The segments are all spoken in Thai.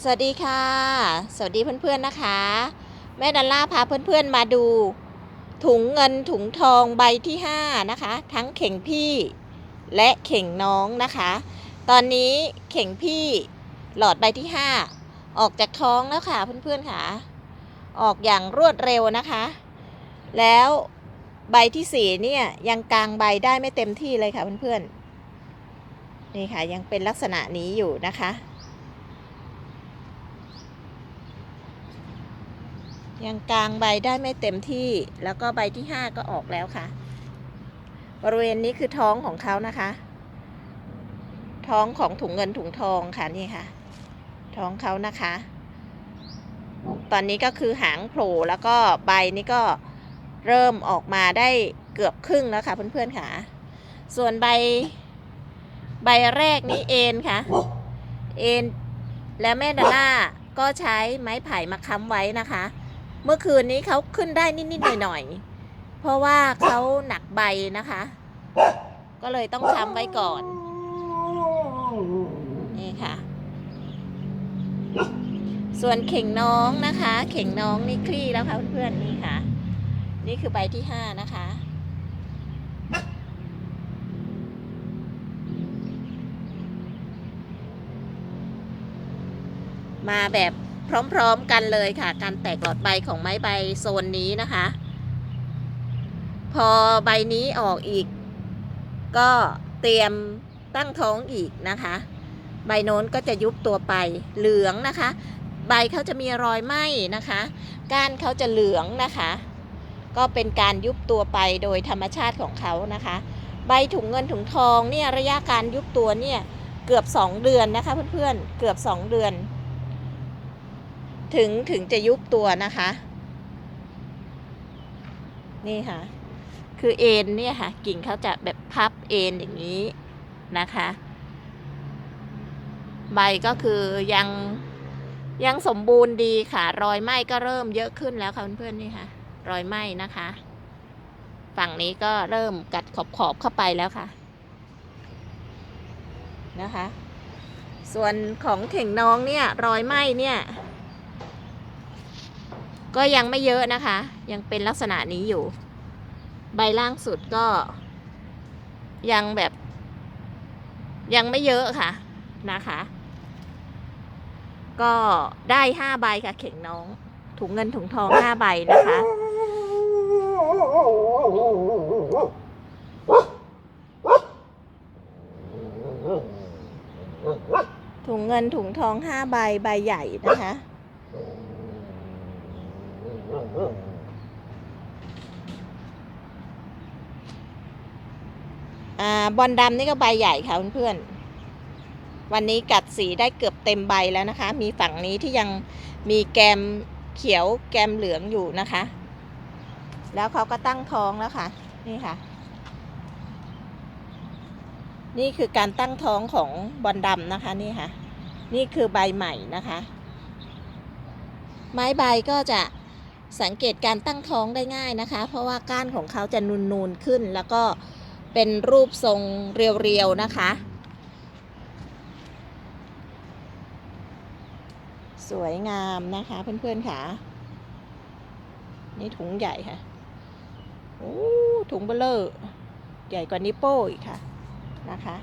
สวัสดีค่ะ สวัสดีเพื่อนๆนะคะ แม่ดัลล่าพาเพื่อนๆมาดู ถุงเงินถุงทองใบที่ 5 นะคะ ทั้งเข่งพี่และเข่งน้องนะคะ ตอนนี้เข่งพี่หลอดใบที่ 5 ออกจากท้องแล้วค่ะเพื่อนๆค่ะ ออกอย่างรวดเร็วนะคะ แล้วใบที่ 4 เนี่ยยังกลางใบได้ไม่เต็มที่เลยค่ะเพื่อนๆนี่ค่ะยังเป็นลักษณะนี้อยู่นะคะ ยังกลางใบได้ไม่เต็มที่ แล้วก็ใบที่5ก็ออกแล้วค่ะ บริเวณนี้คือท้องของเขานะคะ ท้องของถุงเงินถุงทองค่ะนี่ค่ะ ท้องเขานะคะ ตอนนี้ก็คือหางโผล่แล้วก็ใบนี้ก็เริ่มออกมาได้เกือบครึ่งแล้วค่ะเพื่อนๆค่ะ ส่วนใบ ใบแรกนี้เอ็นค่ะ เอ็นและแม่ดาล่าก็ใช้ไม้ไผ่มาค้ำไว้นะคะ เมื่อคืนนี้เขาขึ้นได้นิดๆหน่อยๆ เพราะว่าเขาหนักใบนะคะ ก็เลยต้องค้ำไว้ก่อน นี่ค่ะ ส่วนเข่งน้องนะคะ เข่งน้องนี่คลี่แล้วค่ะเพื่อนๆนี่ค่ะ นี่คือใบที่ห้านะคะมาแบบ พร้อมๆกันเลยค่ะ การแตกหลอดใบของไม้ใบโซนนี้นะคะ พอใบนี้ออกอีก ก็เตรียมตั้งท้องอีกนะคะ ใบโน้นก็จะยุบตัวไปเหลืองนะคะ ใบเขาจะมีรอยไหม้นะคะ ก้านเขาจะเหลืองนะคะ ก็เป็นการยุบตัวไปโดยธรรมชาติของเขานะคะ ใบถุงเงินถุงทองเนี่ยระยะการยุบตัวเนี่ยเกือบ 2 เดือนนะคะเพื่อนๆเกือบ 2 เดือน ถึงถึงจะยุบตัวนะคะ นี่ค่ะ คือเอ็นเนี่ยค่ะ กิ่งเขาจะแบบพับเอ็นอย่างนี้นะคะ ใบก็คือยังยังสมบูรณ์ดีค่ะ รอยไหม้ก็เริ่มเยอะขึ้นแล้วค่ะเพื่อนๆนี่ค่ะ รอยไหม้นะคะ ฝั่งนี้ก็เริ่มกัดขอบขอบเข้าไปแล้วค่ะ นะคะ ส่วนของเข่งน้องเนี่ย รอยไหม้เนี่ย ก็ยังไม่เยอะนะคะ ยังเป็นลักษณะนี้อยู่ ใบล่างสุดก็ ยังแบบ ยังไม่เยอะค่ะนะคะ ก็ได้ห้าใบค่ะเข่งน้อง ถุงเงินถุงทองห้าใบนะคะ ถุงเงินถุงทองห้าใบใบใหญ่นะคะ อ่า บอลดำนี่ก็ใบใหญ่ค่ะเพื่อนๆวันนี้กัดสีได้เกือบเต็มใบแล้วนะคะ มีฝั่งนี้ที่ยังมีแกมเขียวแกมเหลืองอยู่นะคะ แล้วเขาก็ตั้งท้องแล้วค่ะ นี่ค่ะ นี่คือการตั้งท้องของบอลดำนะคะนี่ค่ะ นี่คือใบใหม่นะคะ ไม้ใบก็จะสังเกตการตั้งท้องได้ง่ายนะคะ เพราะว่าก้านของเขาจะนูนๆขึ้นแล้วก็ เป็นรูปทรงเรียวๆนะคะ สวยงามนะคะเพื่อนๆค่ะ นี่ถุงใหญ่ค่ะโอ้ถุงเบลเลอร์ ใหญ่กว่านิวโป้อีกค่ะนะคะ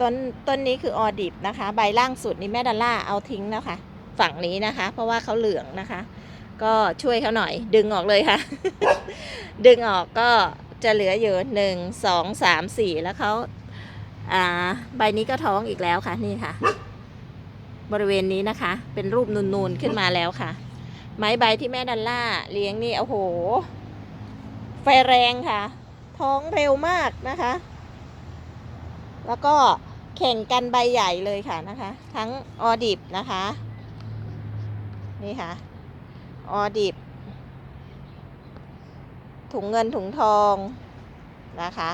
ต้นต้นนี้คือออดิบนะคะ ใบล่างสุดนี่แม่ดัลล่าเอาทิ้งแล้วค่ะ ฝั่งนี้นะคะ เพราะว่าเขาเหลืองนะคะ ก็ช่วยเขาหน่อย ดึงออกเลยค่ะ ดึงออกก็จะเหลืออยู่หนึ่งสองสามสี่แล้วเขาอ่าใบนี้ก็ท้องอีกแล้วค่ะนี่ค่ะ บริเวณนี้นะคะ เป็นรูปนูนๆขึ้นมาแล้วค่ะ ไม้ใบที่แม่ดัลล่าเลี้ยงนี่โอ้โห ไฟแรงค่ะ ท้องเร็วมากนะคะ แล้วก็แข่งกันใบใหญ่เลยค่ะนะคะ ทั้งออดิบนะคะ นี่ค่ะ ออดิบ ถุงเงินถุงทองนะคะ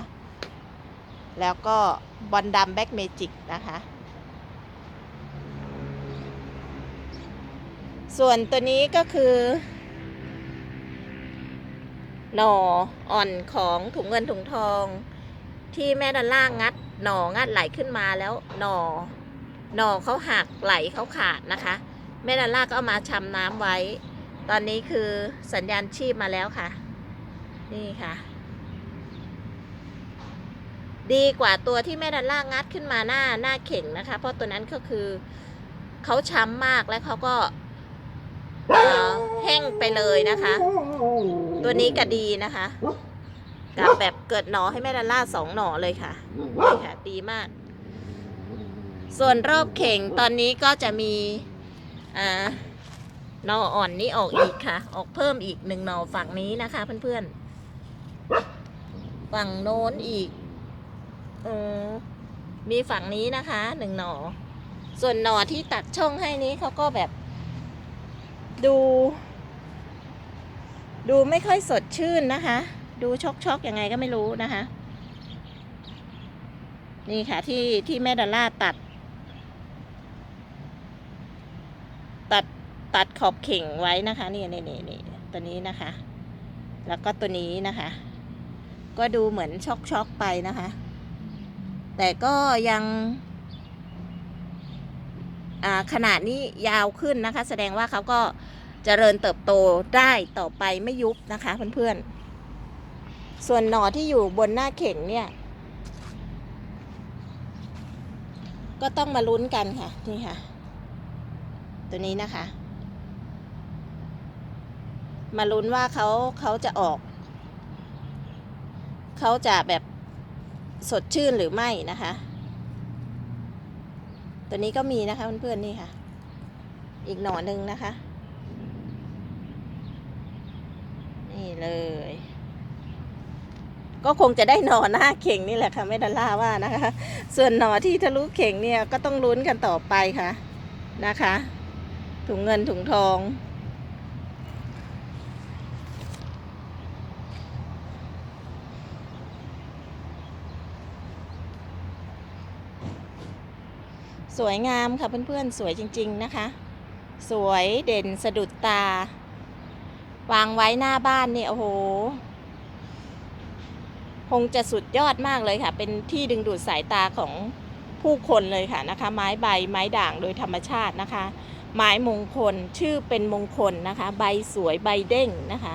แล้วก็บอลดำแบ็กเมจิกนะคะ ส่วนตัวนี้ก็คือหน่ออ่อนของถุงเงินถุงทองที่แม่ดันล่างงัด หน่องัดไหลขึ้นมาแล้วหน่อหน่อเขาหักไหลเขาขาดนะคะแม่ดันล่าก็เอามาชำน้ำไว้ ตอนนี้คือสัญญาณชีพมาแล้วค่ะ นี่ค่ะ ดีกว่าตัวที่แม่ดันล่างัดขึ้นมาหน้าหน้าเข่งนะคะ เพราะตัวนั้นก็คือเขาช้ำมากและเขาก็แห้งไปเลยนะคะ ตัวนี้ก็ดีนะคะ กับแบบเกิดหนอให้แม่ดันล่าสองหนอเลยค่ะนี่ค่ะดีมาก ส่วนรอบเข่งตอนนี้ก็จะมีอ่าหนออ่อนนี้ออกอีกค่ะ ออกเพิ่มอีกหนึ่งหนอฝั่งนี้นะคะ เพื่อนๆ ฝั่งโน้นอีกเออมีฝั่งนี้นะคะหนึ่งหนอ ส่วนหนอที่ตัดช่องให้นี้เขาก็แบบ ดู ดูไม่ค่อยสดชื่นนะคะ ดูชกชกยังไงก็ไม่รู้นะคะ นี่ค่ะที่ที่แม่ดอลล่าตัด ตัดตัดขอบเข่งไว้นะคะ นี่นี่นี่นี่ตัวนี้นะคะ แล้วก็ตัวนี้นะคะ ก็ดูเหมือนช็อกช็อกไปนะคะ แต่ก็ยังขนาดนี้ยาวขึ้นนะคะ แสดงว่าเขาก็เจริญเติบโตได้ต่อไปไม่ยุบนะคะเพื่อนๆ ส่วนหน่อที่อยู่บนหน้าเข่งเนี่ย ก็ต้องมาลุ้นกันค่ะ นี่ค่ะ ตัวนี้นะคะ มาลุ้นว่าเขาเขาจะออก เขาจะแบบสดชื่นหรือไม่นะคะ ตัวนี้ก็มีนะคะเพื่อนๆนี่ค่ะ อีกหน่อหนึ่งนะคะ นี่เลย ก็คงจะได้หนอหน้าเข่งนี่แหละค่ะไม่ดันล่าว่านะคะ ส่วนหนอที่ทะลุเข่งเนี่ยก็ต้องลุ้นกันต่อไปค่ะนะคะ ถุงเงินถุงทอง สวยงามค่ะเพื่อนๆ สวยจริง ๆ นะคะ สวยเด่นสะดุดตา วางไว้หน้าบ้านเนี่ยโอ้โห คงจะสุดยอดมากเลยค่ะ เป็นที่ดึงดูดสายตาของผู้คนเลยค่ะนะคะ ไม้ใบไม้ด่างโดยธรรมชาตินะคะ ไม้มงคลชื่อเป็นมงคลนะคะ ใบสวยใบเด้งนะคะ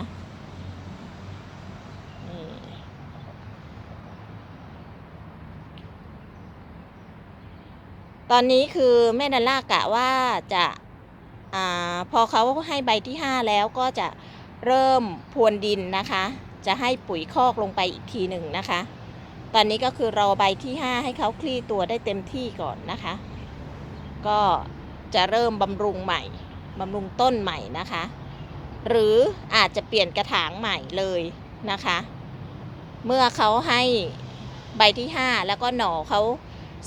ตอนนี้คือแม่ดันล่ากะว่าจะอาพอเขาให้ใบที่ 5 แล้วก็จะเริ่มพรวนดินนะคะ จะให้ปุ๋ยคอกลงไปอีกทีหนึ่งนะคะ ตอนนี้ก็คือรอใบที่ 5 ให้เขาคลี่ตัวได้เต็มที่ก่อนนะคะ ก็จะเริ่มบำรุงใหม่บำรุงต้นใหม่นะคะ หรืออาจจะเปลี่ยนกระถางใหม่เลยนะคะ เมื่อเขาให้ใบที่ 5 แล้วก็หน่อเขา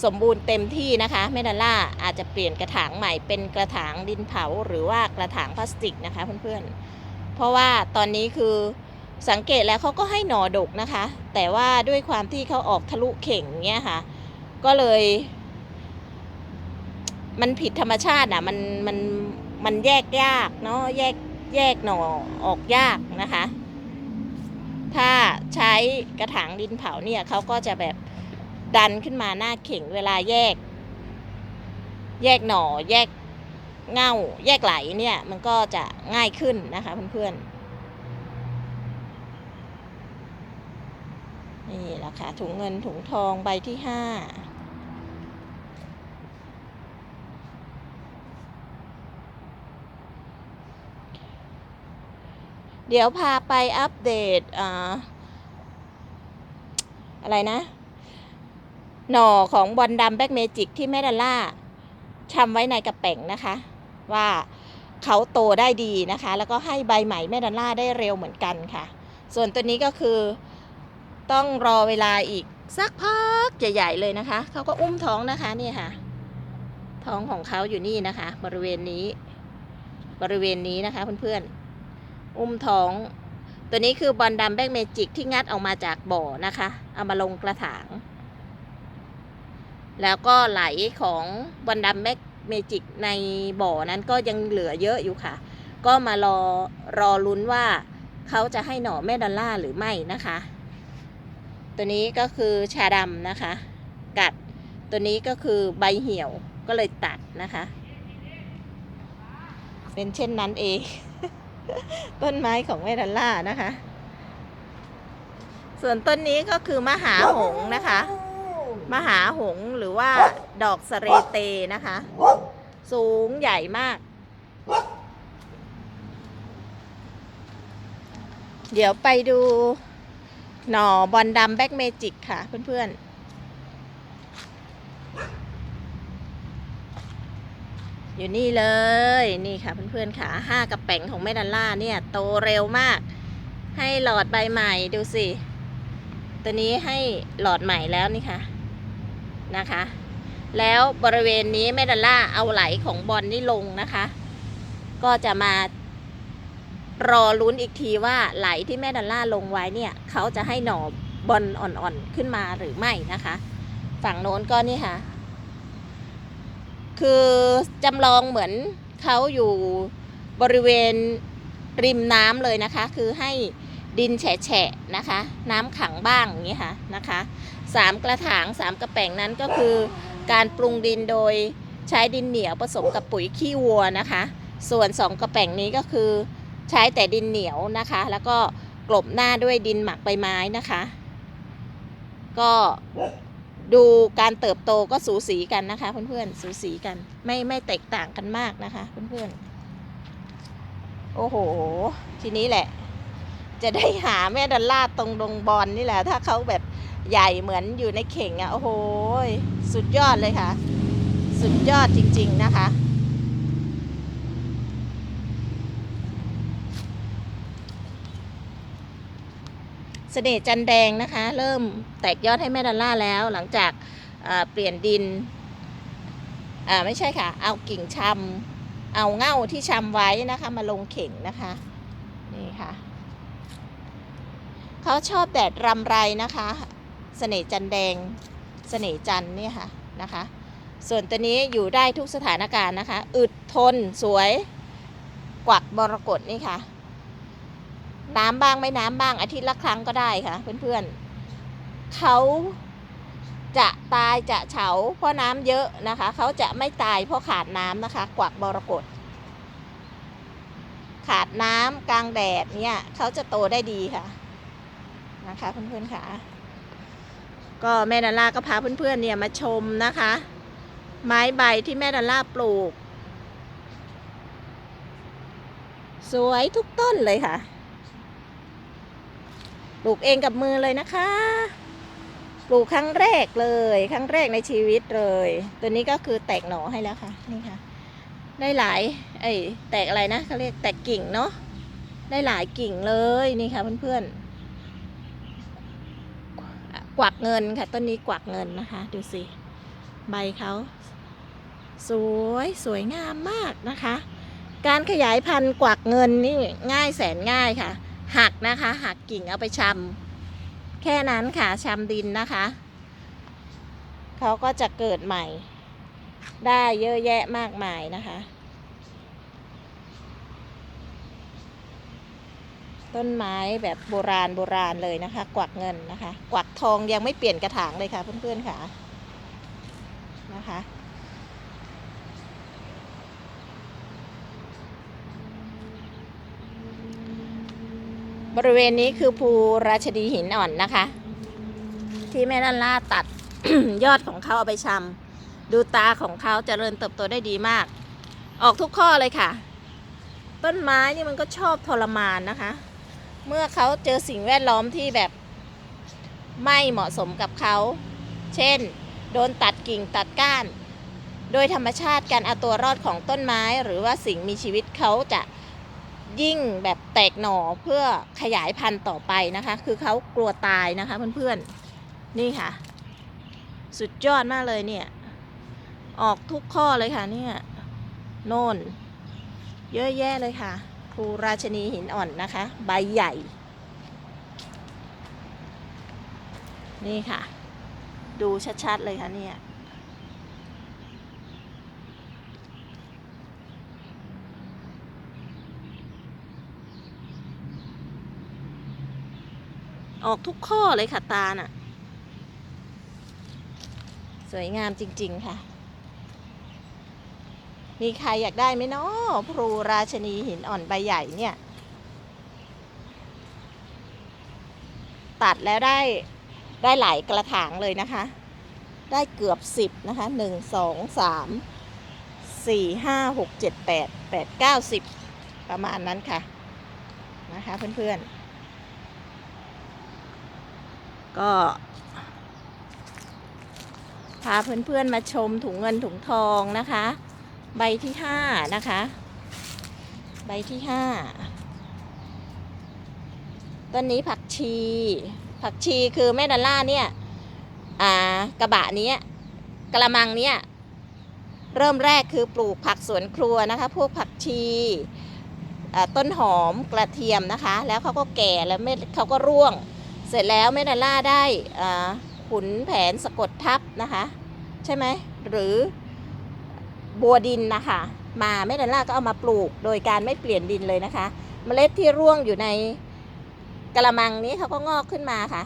สมบูรณ์เต็มที่นะคะแม่ดาล่าอาจจะเปลี่ยนกระถางใหม่เป็นกระถางดินเผาหรือว่ากระถางพลาสติกนะคะเพื่อนๆ เพราะว่าตอนนี้คือ สังเกตแล้วเขาก็ให้หน่อดกนะคะ แต่ว่าด้วยความที่เขาออกทะลุเข่งเงี้ยค่ะ ก็เลย มันผิดธรรมชาติอะ มันมันมันแยกยากเนาะแยกแยกหน่อออกยากนะคะ ถ้าใช้กระถางดินเผาเนี่ยเขาก็จะแบบดันขึ้นมาหน้าเข่งเวลาแยก แยกหน่อแยกเง่าแยกไหลเนี่ย มันก็จะง่ายขึ้นนะคะเพื่อนๆ นี่แหละค่ะถุงเงินถุงทองใบที่ห้าเดี๋ยวพาไปอัปเดตออะไรนะ หน่อของบอลดำแบ็กเมจิกที่แม่ดอลล่าชำไว้ในกระแป๋งนะคะ ว่าเขาโตได้ดีนะคะ แล้วก็ให้ใบใหม่แม่ดอลล่าได้เร็วเหมือนกันค่ะ ส่วนตัวนี้ก็คือ ต้องรอเวลาอีกสักพักใหญ่ๆเลยนะคะ เขาก็อุ้มท้องนะคะนี่ค่ะ ท้องของเขาอยู่นี่นะคะ บริเวณนี้ บริเวณนี้นะคะเพื่อนๆ อุ้มท้อง ตัวนี้คือบอลดำแบ็กเมจิกที่งัดออกมาจากบ่อนะคะ เอามาลงกระถาง แล้วก็ไหลของบอลดำแบ็กเมจิกในบ่อนั้นก็ยังเหลือเยอะอยู่ค่ะ ก็มารอรอลุ้นว่าเขาจะให้หน่อแม่ดอลล่าหรือไม่นะคะ ตัวนี้ก็คือชาดำนะคะ กัดตัวนี้ก็คือใบเหี่ยวก็เลยตัดนะคะ เป็นเช่นนั้นเอง ต้นไม้ของแม่ดลล่านะคะ ส่วนต้นนี้ก็คือมหาหงนะคะ มหาหงหรือว่าดอกสเรเตนะคะ สูงใหญ่มาก เดี๋ยวไปดู หน่อบอลดำแบ็กเมจิกค่ะ เพื่อนๆ อยู่นี่เลย นี่ค่ะเพื่อนๆค่ะห้ากระแป๋งของแม่ดัลล่าเนี่ย โตเร็วมาก ให้หลอดใบใหม่ดูสิ ตัวนี้ให้หลอดใหม่แล้วนี่ค่ะ นะคะ แล้วบริเวณนี้แม่ดัลล่าเอาไหลของบอลนี่ลงนะคะ ก็จะมา รอลุ้นอีกทีว่าไหลที่แม่ดัลล่าลงไว้เนี่ยเขาจะให้หน่อบอลอ่อนๆขึ้นมาหรือไม่นะคะ ฝั่งโน้นก็นี่ค่ะ คือจำลองเหมือนเขาอยู่บริเวณริมน้ำเลยนะคะ คือให้ดินแฉะๆนะคะ น้ำขังบ้างอย่างนี้ค่ะนะคะสามกระถางสามกระแป้งนั้นก็คือ การปรุงดินโดยใช้ดินเหนียวผสมกับปุ๋ยขี้วัวนะคะ ส่วนสองกระแป้งนี้ก็คือ ใช้แต่ดินเหนียวนะคะ แล้วก็กลบหน้าด้วยดินหมักใบไม้นะคะ ก็ดูการเติบโตก็สูสีกันนะคะ เพื่อนๆสูสีกัน ไม่ไม่แตกต่างกันมากนะคะ เพื่อนๆโอ้โห ทีนี้แหละ จะได้หาแม่ดอลลาร์ตรงดงบอลนี่แหละ ถ้าเขาแบบใหญ่เหมือนอยู่ในเข่งอะ่ะโอ้โห สุดยอดเลยค่ะ สุดยอดจริง ๆ นะคะ เสน่ห์จันแดงนะคะ เริ่มแตกยอดให้แม่ดอลล่าแล้ว หลังจากเปลี่ยนดินไม่ใช่ค่ะ เอากิ่งชำเอาเง่าที่ชำไว้นะคะ มาลงเข่งนะคะนี่ค่ะเขาชอบแดดรำไรนะคะเสน่ห์จันแดงเสน่ห์จันนี่ค่ะนะคะ ส่วนตัวนี้อยู่ได้ทุกสถานการณ์นะคะ อึดทนสวยกวักบรกฏนี่ค่ะ น้ำบ้างไม่น้ำบ้างอาทิตย์ละครั้งก็ได้ค่ะ เพื่อนๆเขาจะตายจะเฉาเพราะน้ำเยอะนะคะ เขาจะไม่ตายเพราะขาดน้ำนะคะ กวักบรกฏขาดน้ำกลางแดดเนี่ยเขาจะโตได้ดีค่ะนะคะเพื่อนๆค่ะ ก็แม่ดอลล่าก็พาเพื่อนๆเนี่ยมาชมนะคะ ไม้ใบที่แม่ดอลล่าปลูก สวยทุกต้นเลยค่ะ ปลูกเองกับมือเลยนะคะ ปลูกครั้งแรกเลย ครั้งแรกในชีวิตเลย ตัวนี้ก็คือแตกหน่อให้แล้วค่ะ นี่ค่ะ ได้หลาย ไอ้แตกอะไรนะเขาเรียกแตกกิ่งเนาะ ได้หลายกิ่งเลยนี่ค่ะเพื่อนๆ กวักเงินค่ะ ต้นนี้กวักเงินนะคะ ดูสิ ใบเขาสวยสวยงามมากนะคะ การขยายพันธุ์กวักเงินนี่ง่ายแสนง่ายค่ะ หักนะคะ หักกิ่งเอาไปชำแค่นั้นค่ะชำดินนะคะเขาก็จะเกิดใหม่ ได้เยอะแยะมากมายนะคะ ต้นไม้แบบโบราณโบราณเลยนะคะ กวักเงินนะคะ กวักทองยังไม่เปลี่ยนกระถางเลยค่ะเพื่อนๆค่ะนะคะ บริเวณนี้คือภูราชดีหินอ่อนนะคะ ที่แม่นันล่าตัด ยอดของเขาเอาไปชำดูตาของเขาเจริญเติบโตได้ดีมาก ออกทุกข้อเลยค่ะ ต้นไม้นี่มันก็ชอบทรมานนะคะ เมื่อเขาเจอสิ่งแวดล้อมที่แบบไม่เหมาะสมกับเขา เช่น โดนตัดกิ่งตัดก้าน โดยธรรมชาติการเอาตัวรอดของต้นไม้หรือว่าสิ่งมีชีวิตเขาจะ ยิ่งแบบแตกหน่อเพื่อขยายพันธุ์ต่อไปนะคะ คือเขากลัวตายนะคะเพื่อนๆนี่ค่ะ สุดยอดมากเลยเนี่ย ออกทุกข้อเลยค่ะเนี่ยโน่น เยอะแยะเลยค่ะภูราชนีหินอ่อนนะคะ ใบใหญ่ นี่ค่ะ ดูชัดๆเลยค่ะเนี่ย ออกทุกข้อเลยค่ะตาน่ะ สวยงามจริง ๆ ค่ะ มีใครอยากได้ไหมเนาะพลูราชนีหินอ่อนใบใหญ่เนี่ย ตัดแล้วได้ได้หลายกระถางเลยนะคะ ได้เกือบสิบนะคะหนึ่งสองสามสี่ห้าหกเจ็ดแปดแปดเก้าสิบประมาณนั้นค่ะ นะคะเพื่อนๆ ก็ พาเพื่อนๆมาชมถุงเงินถุงทองนะคะ ใบที่ห้านะคะ ใบที่ห้าต้นนี้ผักชี ผักชีคือแม่ดอลล่าเนี่ยอ่ากระบะเนี้ยกระมังเนี้ยเริ่มแรกคือปลูกผักสวนครัวนะคะ พวกผักชีต้นหอมกระเทียมนะคะ แล้วเขาก็แก่แล้วเม็ดเขาก็ร่วง เสร็จแล้วแม่ดอลล่าได้ขุนแผนสะกดทับนะคะ ใช่ไหมหรือบัวดินนะคะมาแม่ดอลล่าก็เอามาปลูกโดยการไม่เปลี่ยนดินเลยนะคะ เมล็ดที่ร่วงอยู่ในกระมังนี้เขาก็งอกขึ้นมาค่ะ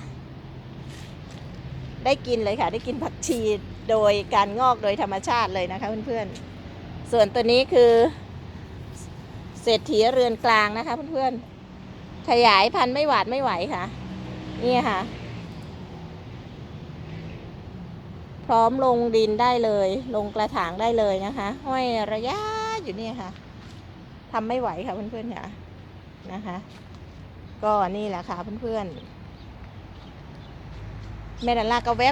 ได้กินเลยค่ะ ได้กินผักชีโดยการงอกโดยธรรมชาติเลยนะคะเพื่อนๆ ส่วนตัวนี้คือ เศรษฐีเรือนกลางนะคะเพื่อนๆ ขยายพันธุ์ไม่หวาดไม่ไหวค่ะ นี่ค่ะ พร้อมลงดินได้เลย ลงกระถางได้เลยนะคะ ห้อยระยะอยู่นี่ค่ะทำไม่ไหวค่ะเพื่อนๆค่ะนะคะก็นี่แหละค่ะเพื่อนๆแม่ดันลาก็แว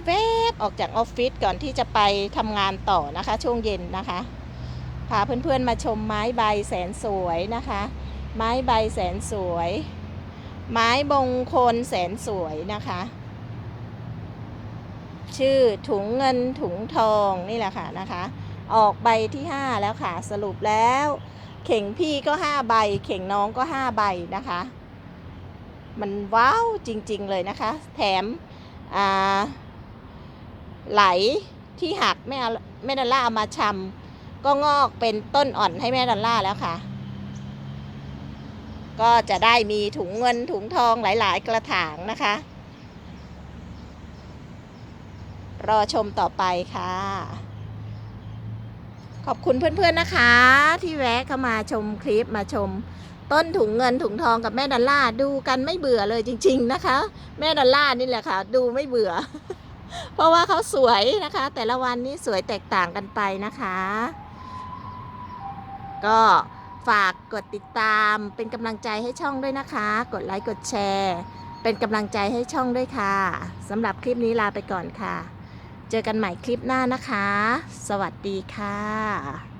บๆออกจากออฟฟิศก่อนที่จะไปทำงานต่อนะคะ ช่วงเย็นนะคะพาเพื่อนๆมาชมไม้ใบแสนสวยนะคะ ไม้ใบแสนสวย ไม้บงคลแสนสวยนะคะ ชื่อถุงเงินถุงทองนี่แหละค่ะนะคะ ออกใบที่5แล้วค่ะสรุปแล้ว เข่งพี่ก็5ใบ เข่งน้องก็5ใบนะคะ มันว้าวจริงๆเลยนะคะ แถมไหลที่หักแม่แม่ดอลล่าเอามาชำก็งอกเป็นต้นอ่อนให้แม่ดอลล่าแล้วค่ะ ก็จะได้มีถุงเงินถุงทองหลาย ๆ กระถางนะคะ รอชมต่อไปค่ะ ขอบคุณเพื่อน ๆ นะคะ ที่แวะเข้ามาชมคลิปมาชม ต้นถุงเงินถุงทองกับแม่ดอลล่าดูกันไม่เบื่อเลยจริง ๆ นะคะ แม่ดอลล่านี่แหละค่ะ ดูไม่เบื่อ เพราะว่าเขาสวยนะคะ แต่ละวันนี้สวยแตกต่างกันไปนะคะ ก็ ฝากกดติดตามเป็นกำลังใจให้ช่องด้วยนะคะ กดไลค์กดแชร์ เป็นกำลังใจให้ช่องด้วยค่ะสำหรับคลิปนี้ลาไปก่อนค่ะ เจอกันใหม่คลิปหน้านะคะ สวัสดีค่ะ